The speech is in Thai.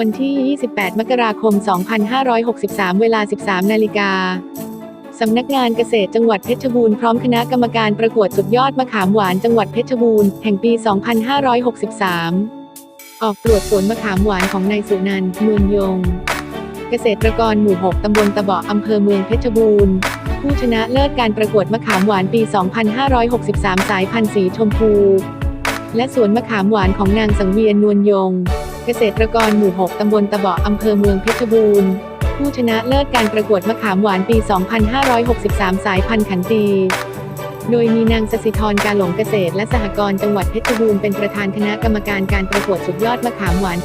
วันที่ 28 มกราคม 2563 เวลา 13 นาฬิกาสำนักงานเกษตรจังหวัดเพชรบูรณ์พร้อมคณะกรรมการประกวดสุดยอดมะขามหวานจังหวัดเพชรบูรณ์แห่งปี 2563 ออกตรวจสวนมะขามหวานของนายสุนันท์นวลยง เกษตรกรหมู่ 6 ตำบลตะเบาะอำเภอเมืองเพชรบูรณ์ ผู้ชนะเลิศการประกวดมะขามหวานปี 2563 สายพันธุ์สีชมพู และสวนมะขามหวานของนางสังเวียนนวลยง เกษตรกรหมู่ 6 ตำบลตะเบาะอำเภอเมืองเพชรบูรณ์ ผู้ชนะเลิศการประกวดมะขามหวานปี 2563 สายพันธุ์ขันตี โดยมีนางสสิธรกาหลงเกษตรและสหกรณ์จังหวัดเพชรบูรณ์เป็นประธานคณะกรรมการการประกวดสุดยอดมะขามหวาน